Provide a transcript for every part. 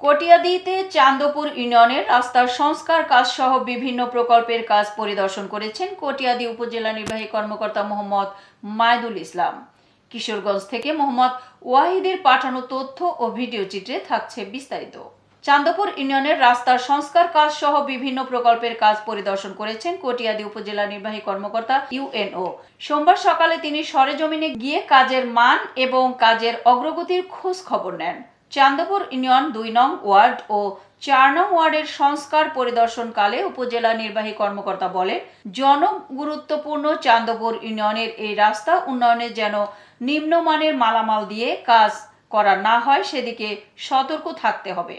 কটিয়াদিতে চান্দপুর ইউনিয়নের রাস্তার সংস্কার কাজ সহ বিভিন্ন প্রকল্পের কাজ পরিদর্শন করেছেন কটিয়াদি উপজেলা নির্বাহী কর্মকর্তা মোহাম্মদ মায়দুল ইসলাম। কিশোরগঞ্জ থেকে মোহাম্মদ ওয়াহিদের পাঠানো তথ্য ও ভিডিও চিত্রে থাকছে বিস্তারিত। চান্দপুর ইউনিয়নের রাস্তার সংস্কার কাজ সহ বিভিন্ন প্রকল্পের কাজ পরিদর্শন করেছেন কটিয়াদি উপজেলা নির্বাহী কর্মকর্তা ইউএনও সোমবার সকালে তিনি সরেজমিনে গিয়ে কাজের মান এবং কাজের অগ্রগতির খোঁজ খবর নেন। চান্দপুর ইউনিয়ন দুই নং ওয়ার্ড ও চার নং ওয়ার্ডের সংস্কার পরিদর্শনকালে উপজেলা নির্বাহী কর্মকর্তা বলেন, জনগুরুত্বপূর্ণ চান্দপুর ইউনিয়নের এই রাস্তা উন্নয়নে যেন নিম্নমানের মালামাল দিয়ে কাজ করা না হয়, সেদিকে সতর্ক থাকতে হবে।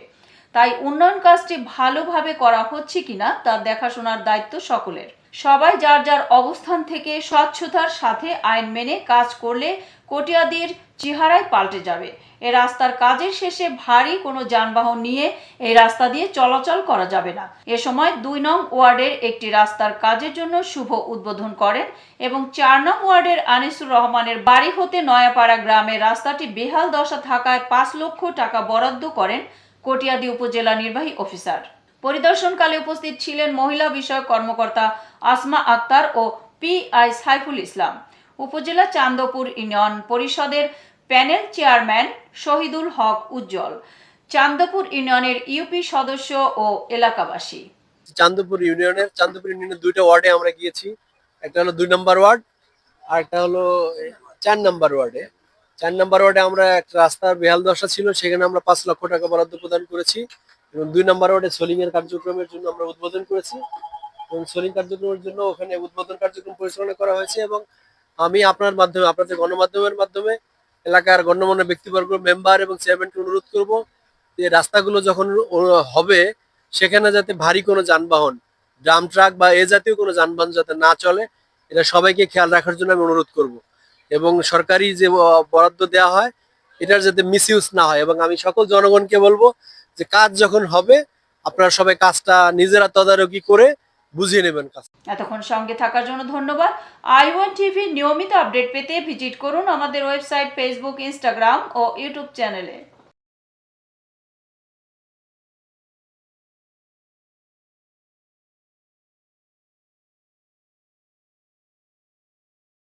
তাই উন্নয়ন কাজটি ভালোভাবে করা হচ্ছে কিনা তা দেখাশোনার দায়িত্ব সকলের। সবাই যার যার অবস্থান থেকে স্বচ্ছতার সাথে আইন মেনে কাজ করলে কটিয়াদির চেহারায় পাল্টে যাবে। এ রাস্তার কাজের শেষে ভারী কোনো যানবাহন নিয়ে এই রাস্তা দিয়ে চলাচল করা যাবে না। এ সময় দুই নং ওয়ার্ডের একটি রাস্তার কাজের জন্য শুভ উদ্বোধন করেন এবং চার নং ওয়ার্ডের আনিসুর রহমানের বাড়ি হতে নয়াপাড়া গ্রামে রাস্তাটি বেহাল দশা থাকায় পাঁচ লক্ষ টাকা বরাদ্দ করেন কটিয়াদি উপজেলা নির্বাহী অফিসার। পরিদর্শনকালে উপস্থিত ছিলেন মহিলা বিষয়ক কর্মকর্তা আসমা আক্তার ও পি আই সাইফুল ইসলাম। উপজেলা চান্দপুর ইউনিয়ন পরিষদের প্যানেল চেয়ারম্যান শহীদুল হক উজ্জ্বল। চান্দপুর ইউনিয়নের ইউপি সদস্য ও এলাকাবাসী। চান্দপুর ইউনিয়নের চান্দপুর ইউনিয়নের দুইটা ওয়ার্ডে আমরা গিয়েছি। একটা হলো দুই নম্বর ওয়ার্ড, আর একটা হলো চার নম্বর ওয়ার্ডে। চার নাম্বার ওয়ার্ডে আমরা একটা রাস্তার বেহাল দশা ছিল, সেখানে আমরা পাঁচ লক্ষ টাকা বরাদ্দ প্রদান করেছি এবং দুই নাম্বার ওয়ার্ডে সোলিং এর কার্যক্রমের জন্য আমরা উদ্বোধন করেছি এবং সোলিং কার্যক্রমের জন্য ওখানে উদ্বোধন কার্যক্রম পরিচালনা করা হয়েছে এবং আমি আপনার মাধ্যমে, আপনাদের গণমাধ্যমের মাধ্যমে এলাকার গণ্যমান্য ব্যক্তিবর্গ, মেম্বার এবং চেয়ারম্যানকে অনুরোধ করব যে রাস্তাগুলো যখন হবে, সেখানে যাতে ভারী কোনো যানবাহন, ড্রাম ট্রাক বা এ জাতীয় কোনো যানবাহন যাতে না চলে, এটা সবাইকে খেয়াল রাখার জন্য আমি অনুরোধ করব। এবং সরকারি যে বরাদ্দ দেওয়া হয়, এটার যাতে মিস না হয়। এবং আমি সকল জনগণকে বলব যে, কাজ যখন হবে, আপনারা সবাই কাজটা নিজেরা তদারকি করে বুঝিয়ে নেবেন কাজ। এতক্ষণ সঙ্গে থাকার জন্য ধন্যবাদ। আই ওয়ান টিভি নিয়মিত আপডেট পেতে ভিজিট করুন আমাদের ওয়েবসাইট ফেসবুক ইনস্টাগ্রাম ও ইউটিউব চ্যানেলে